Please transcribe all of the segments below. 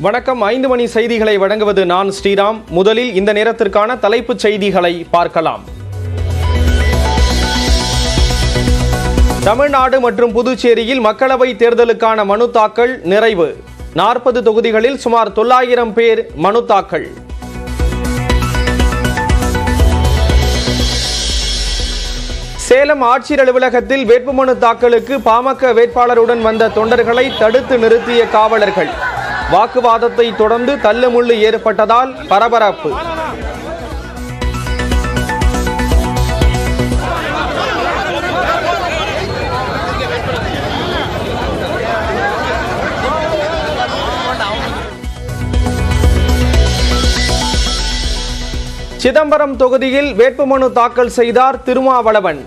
வணக்கம். ஐந்து மணி செய்திகளை வழங்குவது நான் ஸ்ரீராம். முதலில் இந்த நேரத்திற்கான தலைப்புச் செய்திகளை பார்க்கலாம். தமிழ்நாடு மற்றும் புதுச்சேரியில் மக்களவைத் தேர்தலுக்கான மனு தாக்கல் நிறைவு. நாற்பது தொகுதிகளில் சுமார் தொள்ளாயிரம் பேர் மனு தாக்கல். சேலம் ஆட்சியர் அலுவலகத்தில் வேட்புமனு தாக்கலுக்கு பாமக வேட்பாளருடன் வந்த தொண்டர்களை தடுத்து நிறுத்திய காவலர்கள். வாக்குவாதத்தை தொடர்ந்து தள்ளுமுள்ளு ஏற்பட்டதால் பரபரப்பு. சிதம்பரம் தொகுதியில் வேட்புமனு தாக்கல் செய்தார் திருமாவளவன்.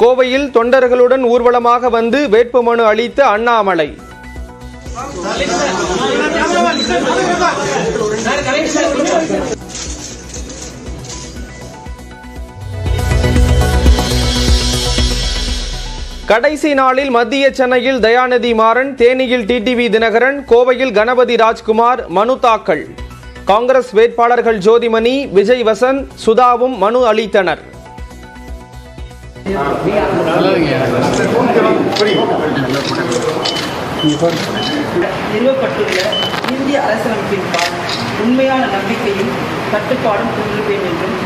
கோவையில் தொண்டர்களுடன் ஊர்வலமாக வந்து வேட்புமனு அளித்த அண்ணாமலை. கடைசி நாளில் மத்திய சென்னையில் தயாநிதி மாறன் தேனியில் டிடிவி தினகரன் கோவையில் கணபதி ராஜ்குமார் மனு தாக்கல். காங்கிரஸ் வேட்பாளர்கள் ஜோதிமணி விஜய் வசந்த் சுதாவும் மனு அளித்தனர். நிறுவப்பட்டுள்ள இந்திய அரசியலமைப்பின் உண்மையான நம்பிக்கையும் கட்டுப்பாடும் கொண்டிருப்பேன் என்றும்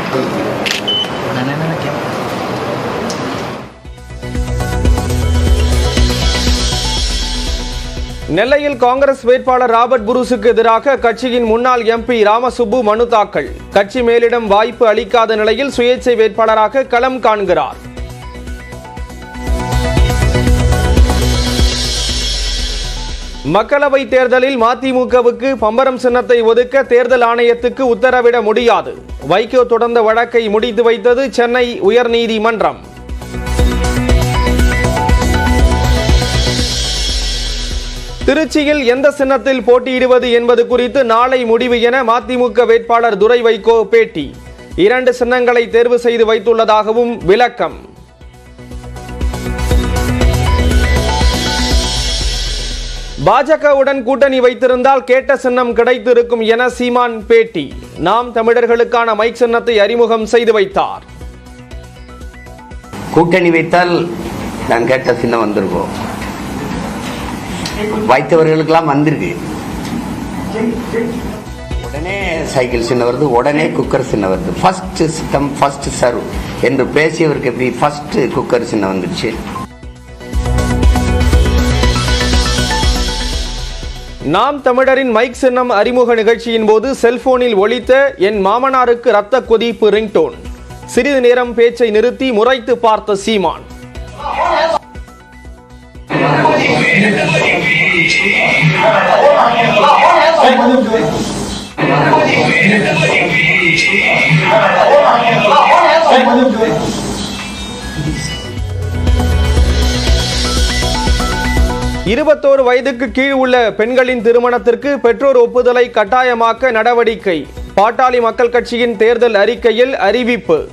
நெல்லையில் காங்கிரஸ் வேட்பாளர் ராபர்ட் புருஸுக்கு எதிராக கட்சியின் முன்னாள் எம்பி ராமசுப்பு மனு தாக்கல். கட்சி மேலிடம் வாய்ப்பு அளிக்காத நிலையில் சுயேட்சை வேட்பாளராக களம் காண்கிறார். மக்களவை தேர்தலில் மதிமுகவுக்கு பம்பரம் சின்னத்தை ஒதுக்க தேர்தல் ஆணையத்துக்கு உத்தரவிட முடியாது. வைகோ தொடர்ந்த வழக்கை முடித்து வைத்தது சென்னை உயர்நீதிமன்றம். திருச்சியில் எந்த சின்னத்தில் போட்டியிடுவது என்பது குறித்து நாளை முடிவு என மதிமுக வேட்பாளர் துரை வைகோ பேட்டி. இரண்டு சின்னங்களை தேர்வு செய்து வைத்துள்ளதாகவும் விளக்கம். பாஜகவுடன் கூட்டணி வைத்திருந்தால் கேட்ட சின்னம் கிடைத்திருக்கும் என சீமான் பேட்டி. நாம் தமிழர்களுக்கான மைக் சின்னத்தை அறிமுகம் செய்து வைத்தார். கூட்டணி வைத்தால் நான் கேட்ட சின்னம் வந்திருக்கோம். வைத்தவர்களுக்கெல்லாம் வந்திருக்கு. உடனே சைக்கிள் சின்ன வருது உடனே குக்கர் சின்ன வருது. ஃபர்ஸ்ட் சிஸ்டம் ஃபர்ஸ்ட் சர்வ் என்று பேசியவருக்கு எப்படி ஃபர்ஸ்ட் குக்கர் சின்ன வந்துடுச்சு? நாம் தமிழரின் மைக் சின்னம் அறிமுக நிகழ்ச்சியின் போது செல்போனில் ஒழித்த என் மாமனாருக்கு ரத்த கொதிப்பு ரிங்டோன். சிறிது நேரம் பேச்சை நிறுத்தி முறைத்து பார்த்த சீமான். இருபத்தோரு வயதுக்கு கீழ் உள்ள பெண்களின் திருமணத்திற்கு பெற்றோர் ஒப்புதலை கட்டாயமாக்க நடவடிக்கை. பாட்டாளி மக்கள் கட்சியின் தேர்தல் அறிக்கையில் அறிவிப்பு.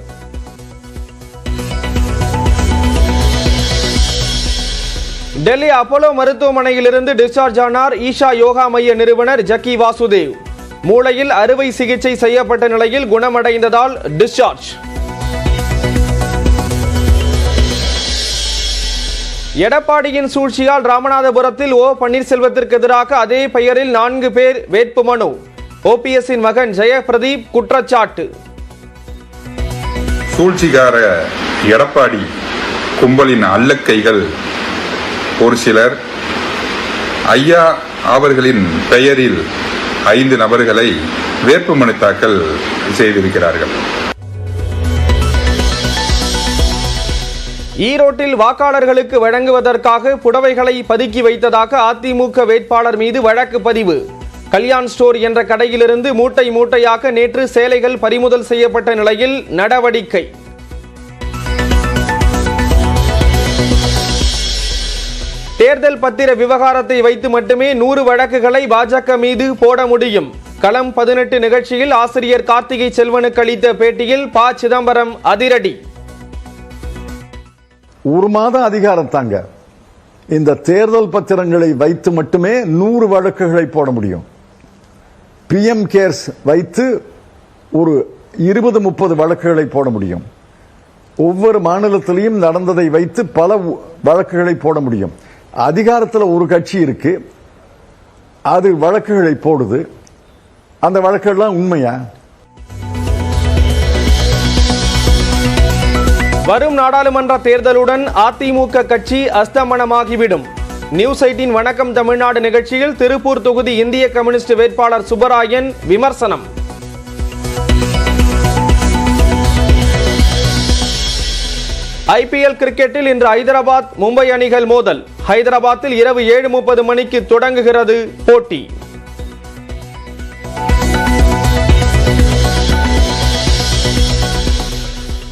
டெல்லி அப்போலோ மருத்துவமனையிலிருந்து டிஸ்சார்ஜ் ஆனார் ஈஷா யோகா மைய நிறுவனர் ஜக்கி வாசுதேவ். மூளையில் அறுவை சிகிச்சை செய்யப்பட்ட நிலையில் குணமடைந்ததால் டிஸ்சார்ஜ். எடப்பாடியின் சூழ்ச்சியால் ராமநாதபுரத்தில் ஓ பன்னீர்செல்வத்திற்கு எதிராக அதே பெயரில் நான்கு பேர் வேட்புமனு ஓபிஎஸ்ஸின் மகன் ஜெயபிரதீப் குற்றச்சாட்டு. சூழ்ச்சிகார எடப்பாடி கும்பலின் அல்லக்கைகள் ஒரு சிலர் ஐயா அவர்களின் பெயரில் ஐந்து நபர்களை வேட்புமனு தாக்கல் செய்திருக்கிறார்கள். ஈரோட்டில் வாக்காளர்களுக்கு வழங்குவதற்காக புடவைகளை பதுக்கி வைத்ததாக அதிமுக வேட்பாளர் மீது வழக்கு பதிவு. கல்யாண் ஸ்டோர் என்ற கடையிலிருந்து மூட்டை மூட்டையாக நேற்று சேலைகள் பறிமுதல் செய்யப்பட்ட நிலையில் நடவடிக்கை. தேர்தல் பத்திர விவகாரத்தை வைத்து மட்டுமே நூறு வழக்குகளை பாஜக மீது போட முடியும். களம் பதினெட்டு நிகழ்ச்சியில் ஆசிரியர் கார்த்திகை செல்வனுக்கு அளித்த பேட்டியில் ப. சிதம்பரம் அதிரடி. ஒரு மாத அதிகாரம் தாங்க. இந்த தேர்தல் பத்திரங்களை வைத்து மட்டுமே நூறு வழக்குகளை போட முடியும். பிஎம் கேர்ஸ் வைத்து ஒரு இருபது முப்பது வழக்குகளை போட முடியும். ஒவ்வொரு மாநிலத்திலையும் நடந்ததை வைத்து பல வழக்குகளை போட முடியும். அதிகாரத்தில் ஒரு கட்சி இருக்கு. அது வழக்குகளை போடுது. அந்த வழக்குகள்லாம் உண்மையா? வரும் நாடாளுமன்ற தேர்தலுடன் அதிமுக கட்சி அஸ்தமனமாகிவிடும். நியூஸ் எயிட்டின் வணக்கம் தமிழ்நாடு நிகழ்ச்சியில் திருப்பூர் தொகுதி இந்திய கம்யூனிஸ்ட் வேட்பாளர் சுப்பராயன் விமர்சனம். ஐபிஎல் கிரிக்கெட்டில் இன்று ஐதராபாத் மும்பை அணிகள் மோதல். ஹைதராபாத்தில் இரவு ஏழு முப்பது மணிக்கு தொடங்குகிறது போட்டி.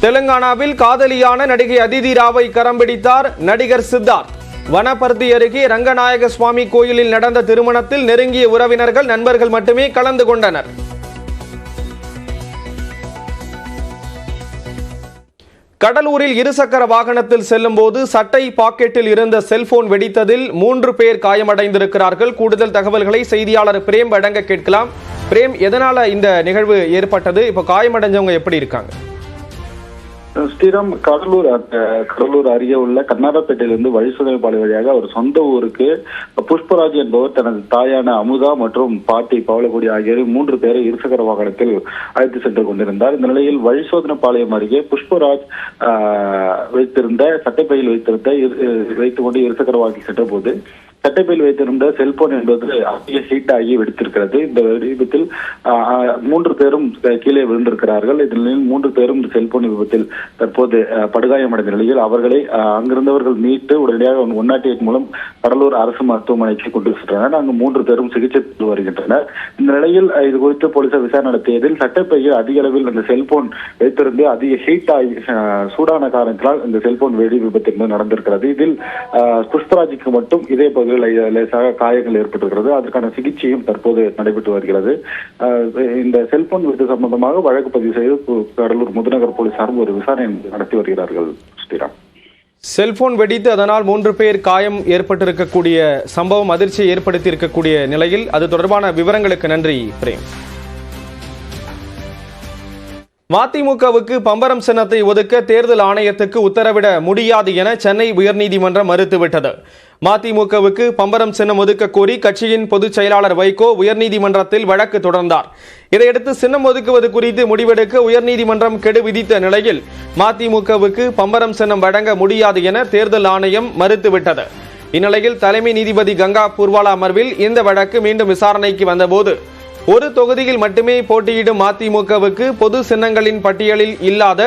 தெலுங்கானாவில் காதலியான நடிகை அதிதி ராவை கரம் பிடித்தார் நடிகர் சித்தார்த். வனப்பருத்தி அருகே ரங்கநாயக சுவாமி கோயிலில் நடந்த திருமணத்தில் நெருங்கிய உறவினர்கள் நண்பர்கள் மட்டுமே கலந்து கொண்டனர். கடலூரில் இருசக்கர வாகனத்தில் செல்லும் போது சட்டை பாக்கெட்டில் இருந்த செல்போன் வெடித்ததில் மூன்று பேர் காயமடைந்திருக்கிறார்கள். கூடுதல் தகவல்களை செய்தியாளர் பிரேம் வழங்க கேட்கலாம். பிரேம் எதனால இந்த நிகழ்வு ஏற்பட்டது? இப்போ காயமடைஞ்சவங்க எப்படி இருக்காங்க? ஸ்ரீராம் கடலூர் கடலூர் அருகே உள்ள கண்ணாரப்பேட்டையிலிருந்து வழிசுதனைப்பாளை வழியாக அவர் சொந்த ஊருக்கு புஷ்பராஜ் என்பவர் தனது தாயான அமுதா மற்றும் பாட்டி பவளக்குடி ஆகியோரை மூன்று பேரை இருசக்கர வாகனத்தில் அழைத்து சென்று கொண்டிருந்தார். இந்த நிலையில் வழிசோதனைப்பாளையம் அருகே புஷ்பராஜ் வைத்திருந்த சட்டைப்பையில் வைத்திருந்த இரு- இருசக்கர வாகனத்தில் சென்ற போது சட்டைப்பையில் வைத்திருந்த செல்போன் என்பது அதிக ஹீட் ஆகி வெடித்திருக்கிறது. இந்த விபத்தில் மூன்று பேரும் கீழே விழுந்திருக்கிறார்கள். இதில் மூன்று பேரும் செல்போன் விபத்தில் தற்போது படுகாயமடைந்த நிலையில் அவர்களை அங்கிருந்தவர்கள் மீட்டு உடனடியாக ஒன் நாட் எயிட் மூலம் கடலூர் அரசு மருத்துவமனைக்கு கொண்டு சென்றனர். அங்கு மூன்று பேரும் சிகிச்சை பெற்று வருகின்றனர். இந்த நிலையில் இது குறித்து போலீசார் விசாரணை நடத்தியதில் சட்டப்பையில் அதிக அளவில் அந்த செல்போன் வைத்திருந்து அதிக ஹீட் ஆகி சூடான காரணத்தினால் இந்த செல்போன் வெடி விபத்து என்பது நடந்திருக்கிறது. இதில் ஆஹ், புஷ்பராஜுக்கு மட்டும் இதே பகுதியில் லே- லேசாக காயங்கள் ஏற்பட்டிருக்கிறது. அதற்கான சிகிச்சையும் தற்போது நடைபெற்று வருகிறது. இந்த செல்போன் விபத்து சம்பந்தமாக வழக்கு பதிவு செய்து கடலூர் முதுநகர் போலீசாரும் ஒரு விசாரணை நடத்தி வருகிறார்கள் ஸ்ரீராம். செல்போன் வெடித்து அதனால் மூன்று பேர் காயம் ஏற்பட்டிருக்கக்கூடிய சம்பவம் அதிர்ச்சியை ஏற்படுத்தி இருக்கக்கூடிய நிலையில் அது தொடர்பான விவரங்களுக்கு நன்றி பிரேம். மதிமுகவுக்கு பம்பரம் சின்னத்தை ஒதுக்க தேர்தல் ஆணையத்துக்கு உத்தரவிட முடியாது என சென்னை உயர்நீதிமன்றம் மறுத்துவிட்டது. மதிமுகவுக்கு பம்பரம் சின்னம் ஒதுக்க கோரி கட்சியின் பொதுச் செயலாளர் வைகோ உயர்நீதிமன்றத்தில் வழக்கு தொடர்ந்தார். இதையடுத்து சின்னம் ஒதுக்குவது குறித்து முடிவெடுக்க உயர்நீதிமன்றம் கெடு விதித்த நிலையில் மதிமுகவுக்கு பம்பரம் சின்னம் வழங்க முடியாது என தேர்தல் ஆணையம் மறுத்துவிட்டது. இந்நிலையில் தலைமை நீதிபதி கங்கா பூர்வாலா அமர்வில் இந்த வழக்கு மீண்டும் விசாரணைக்கு வந்தபோது ஒரு தொகுதியில் மட்டுமே போட்டியிடும் அதிமுகவுக்கு பொது சின்னங்களின் பட்டியலில் இல்லாத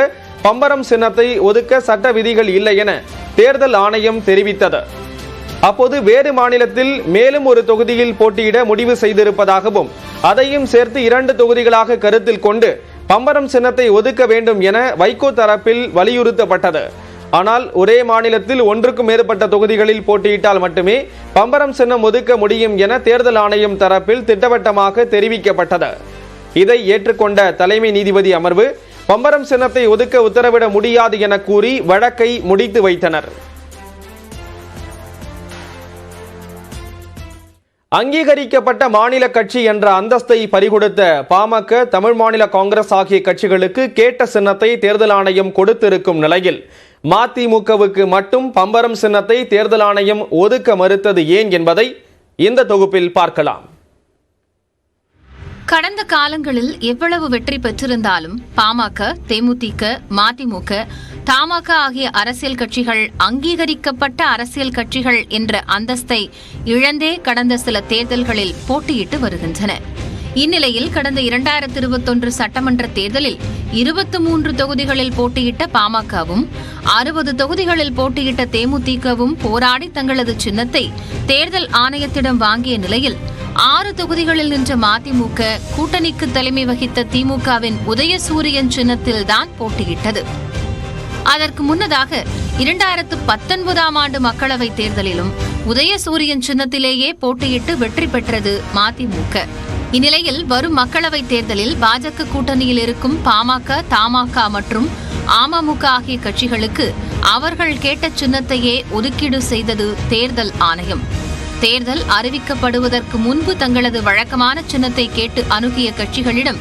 பம்பரம் சின்னத்தை ஒதுக்க சட்ட விதிகள் இல்லை என தேர்தல் ஆணையம் தெரிவித்தது. அப்போது வேறு மாநிலத்தில் மேலும் ஒரு தொகுதியில் போட்டியிட முடிவு செய்திருப்பதாகவும் அதையும் சேர்த்து இரண்டு தொகுதிகளாக கருத்தில் கொண்டு பம்பரம் சின்னத்தை ஒதுக்க வேண்டும் என வைகோ தரப்பில் வலியுறுத்தப்பட்டது. ஆனால் ஒரே மாநிலத்தில் ஒன்றுக்கும் மேற்பட்ட தொகுதிகளில் போட்டியிட்டால் மட்டுமே பம்பரம் சின்னம் ஒதுக்க முடியும் என தேர்தல் ஆணையம் தரப்பில் திட்டவட்டமாக தெரிவிக்கப்பட்டது. இதை ஏற்றுக்கொண்ட தலைமை நீதிபதி அமர்வு பம்பரம் சின்னத்தை ஒதுக்க உத்தரவிட முடியாது என கூறி வழக்கை முடித்து வைத்தனர். அங்கீகரிக்கப்பட்ட மாநில கட்சி என்ற அந்தஸ்தை பறிகொடுத்த பாமக தமிழ் மாநில காங்கிரஸ் ஆகிய கட்சிகளுக்கு கேட்ட சின்னத்தை தேர்தல் ஆணையம் கொடுத்திருக்கும் நிலையில் மதிமுகவுக்கு மட்டும் பம்பரம் சின்னத்தை தேர்தல் ஆணையம் ஒதுக்க மறுத்தது ஏன் என்பதை இந்த தொகுப்பில் பார்க்கலாம். கடந்த காலங்களில் எவ்வளவு வெற்றி பெற்றிருந்தாலும் பாமக தேமுதிக மதிமுக தமாக ஆகிய அரசியல் கட்சிகள் அங்கீகரிக்கப்பட்ட அரசியல் கட்சிகள் என்ற அந்தஸ்தை இழந்தே கடந்த சில தேர்தல்களில் போட்டியிட்டு வருகின்றன. இந்நிலையில் கடந்த இரண்டாயிரத்தி இருபத்தொன்று சட்டமன்ற தேர்தலில் இருபத்தி மூன்று தொகுதிகளில் போட்டியிட்ட பாமகவும் அறுபது தொகுதிகளில் போட்டியிட்ட தேமுதிகவும் போராடி தங்களது சின்னத்தை தேர்தல் ஆணையத்திடம் வாங்கிய நிலையில் ஆறு தொகுதிகளில் நின்ற மதிமுக கூட்டணிக்கு தலைமை வகித்த திமுகவின் உதயசூரியன் சின்னத்தில்தான் போட்டியிட்டது. அதற்கு முன்னதாக இரண்டாயிரத்து பத்தொன்பதாம் ஆண்டு மக்களவைத் தேர்தலிலும் உதயசூரியன் சின்னத்திலேயே போட்டியிட்டு வெற்றி பெற்றது மதிமுக. இந்நிலையில் வரும் மக்களவைத் தேர்தலில் பாஜக கூட்டணியில் இருக்கும் பாமக தமாக மற்றும் அமமுக ஆகிய கட்சிகளுக்கு அவர்கள் கேட்ட சின்னத்தையே ஒதுக்கீடு செய்தது தேர்தல் ஆணையம். தேர்தல் அறிவிக்கப்படுவதற்கு முன்பு தங்களது வழக்கமான சின்னத்தை கேட்டு அணுகிய கட்சிகளிடம்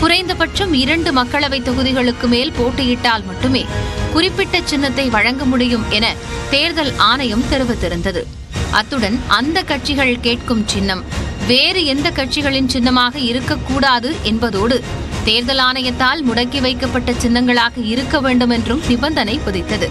குறைந்தபட்சம் இரண்டு மக்களவை தொகுதிகளுக்கு மேல் போட்டியிட்டால் மட்டுமே குறிப்பிட்ட சின்னத்தை வழங்க முடியும் என தேர்தல் ஆணையம் தெரிவித்திருந்தது. அத்துடன் அந்த கட்சிகள் கேட்கும் சின்னம் வேறு எந்த கட்சிகளின் சின்னமாக இருக்கக்கூடாது என்பதோடு தேர்தல் ஆணையத்தால் முடக்கி வைக்கப்பட்ட சின்னங்களாக இருக்க வேண்டும் என்றும் நிபந்தனை புதித்தது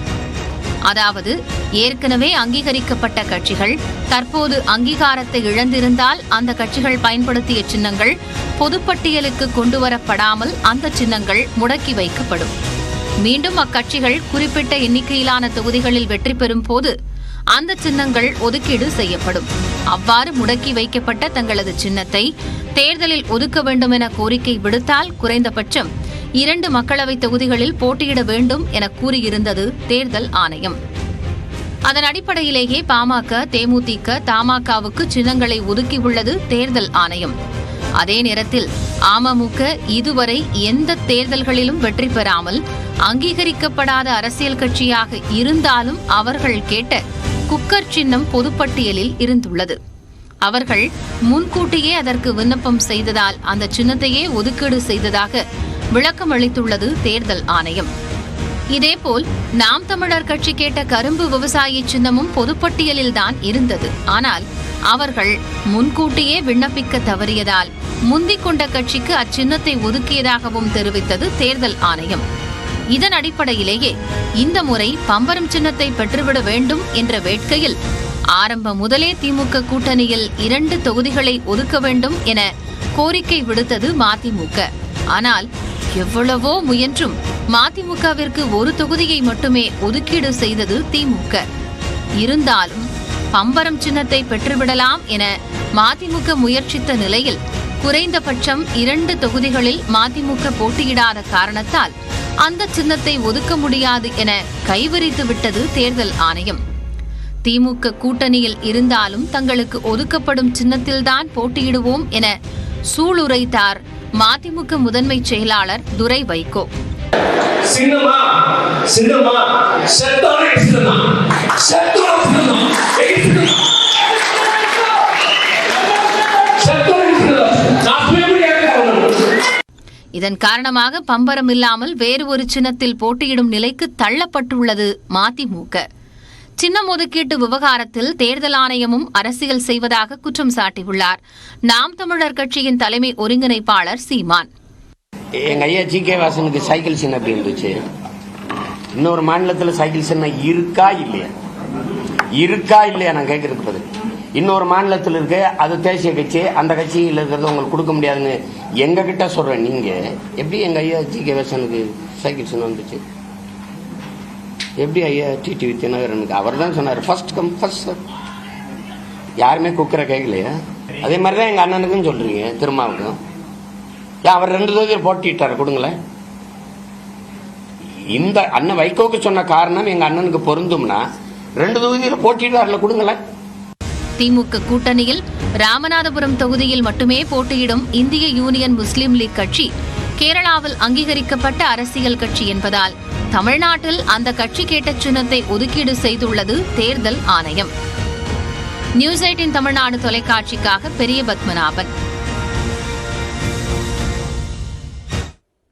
அதாவது ஏற்கனவே அங்கீகரிக்கப்பட்ட கட்சிகள் தற்போது அங்கீகாரத்தை இழந்திருந்தால் அந்த கட்சிகள் பயன்படுத்திய சின்னங்கள் பொதுப்பட்டியலுக்கு கொண்டுவரப்படாமல் அந்த சின்னங்கள் முடக்கி வைக்கப்படும். மீண்டும் அக்கட்சிகள் குறிப்பிட்ட எண்ணிக்கையிலான தொகுதிகளில் வெற்றி பெறும் போது அந்த சின்னங்கள் ஒதுக்கீடு செய்யப்படும். அவ்வாறு முடக்கி வைக்கப்பட்ட தங்களது சின்னத்தை தேர்தலில் ஒதுக்க வேண்டும் என கோரிக்கை விடுத்தால் குறைந்தபட்சம் இரண்டு மக்களவைத் தொகுதிகளில் போட்டியிட வேண்டும் என கூறியிருந்தது தேர்தல் ஆணையம். அதன் அடிப்படையிலேயே பாமக தேமுதிக தமாகவுக்கு சின்னங்களை ஒதுக்கியுள்ளது தேர்தல் ஆணையம். அதே நேரத்தில் அமமுக இதுவரை எந்த தேர்தல்களிலும் வெற்றி பெறாமல் அங்கீகரிக்கப்படாத அரசியல் கட்சியாக இருந்தாலும் அவர்கள் கேட்ட குக்கர் சின்னம் பொதுப்பட்டியலில் இருந்துள்ளது. அவர்கள் முன்கூட்டியே அதற்கு விண்ணப்பம் செய்ததால் அந்த சின்னத்தையே ஒதுக்கீடு செய்ததாக விளக்கம் அளித்துள்ளது தேர்தல் ஆணையம். இதேபோல் நாம் தமிழர் கட்சி கேட்ட கரும்பு விவசாயி சின்னமும் பொதுப்பட்டியலில்தான் இருந்தது. ஆனால் அவர்கள் முன்கூட்டியே விண்ணப்பிக்க தவறியதால் முந்திக் கொண்ட கட்சிக்கு அச்சின்னத்தை ஒதுக்கியதாகவும் தெரிவித்தது தேர்தல் ஆணையம். இதன் அடிப்படையிலேயே இந்த முறை பம்பரம் சின்னத்தை பெற்றுவிட வேண்டும் என்ற வேட்கையில் ஆரம்ப முதலே திமுக கூட்டணியில் இரண்டு தொகுதிகளை ஒதுக்க வேண்டும் என கோரிக்கை விடுத்தது மதிமுக. ஆனால் எவ்வளவோ முயன்றும் மதிமுகவிற்கு ஒரு தொகுதியை மட்டுமே ஒதுக்கீடு செய்தது திமுக. இருந்தாலும் பம்பரம் சின்னத்தை பெற்றுவிடலாம் என மதிமுக முயற்சித்த நிலையில் குறைந்தபட்சம் இரண்டு தொகுதிகளில் மதிமுக போட்டியிடாத காரணத்தால் அந்த சின்னத்தை ஒதுக்க முடியாது என கைவிரித்து விட்டது தேர்தல் ஆணையம். திமுக கூட்டணியில் இருந்தாலும் தங்களுக்கு ஒதுக்கப்படும் சின்னத்தில்தான் போட்டியிடுவோம் என சூளுரைத்தார் மதிமுக முதன்மை செயலாளர் துரை வைகோ. சின்னமா? இதன் காரணமாக பம்பரம் இல்லாமல் வேறு ஒரு சின்னத்தில் போட்டியிடும் நிலைக்கு தள்ளப்பட்டுள்ளது மதிமுக. சின்னம் ஒதுக்கீட்டு விவகாரத்தில் தேர்தல் ஆணையமும் அரசியல் செய்வதாக குற்றம் சாட்டியுள்ளார். நாம் தமிழர் கட்சியின் தலைமை ஒருங்கிணைப்பாளர் சீமான். எங்க ஐயா ஜி கே வாசனுக்கு சைக்கிள் சின்ன எப்படி இருந்துச்சு? இன்னொரு மாநிலத்தில் சைக்கிள் சின்ன இருக்கா இல்லையா? இருக்கா இல்லையா? நான் கேட்கறதுக்கு பதில். இன்னொரு மாநிலத்தில் இருக்கு அது தேசிய கட்சி அந்த கட்சியில் இருக்கிறது உங்களுக்கு கொடுக்க முடியாதுன்னு எங்க கிட்ட சொல்றேன் நீங்க எப்படி எங்க ஐயா ஜி கே வேசனுக்கு சைக்கிள் சின்னம் வந்துச்சு? எப்படி ஐயா டிடிவி தினகரனுக்கு? அவர் தான் சொன்னார் ஃபர்ஸ்ட் கம் ஃபர்ஸ்ட் சார் யாருமே குக்கரை கேட்கலையா அதே மாதிரி தான் எங்கள் அண்ணனுக்கும் சொல்றீங்க திருமாவுக்கும். ஏன் அவர் ரெண்டு தொகுதியில் போட்டிட்டார் கொடுங்களேன். இந்த அண்ணன் வைகோக்கு சொன்ன காரணம் எங்கள் அண்ணனுக்கு பொருந்தும்னா ரெண்டு தொகுதியில் போட்டிட்டார்ல கொடுங்களேன். திமுக கூட்டணியில் ராமநாதபுரம் தொகுதியில் மட்டுமே போட்டியிடும் இந்திய யூனியன் முஸ்லீம் லீக் கட்சி கேரளாவில் அங்கீகரிக்கப்பட்ட அரசியல் கட்சி என்பதால் தமிழ்நாட்டில் அந்த கட்சி கேட்ட சின்னத்தை ஒதுக்கீடு செய்துள்ளது தேர்தல் ஆணையம். நியூஸ் எயிட்டின் தமிழ்நாடு தொலைக்காட்சிக்காக பெரிய பத்மநாபன்.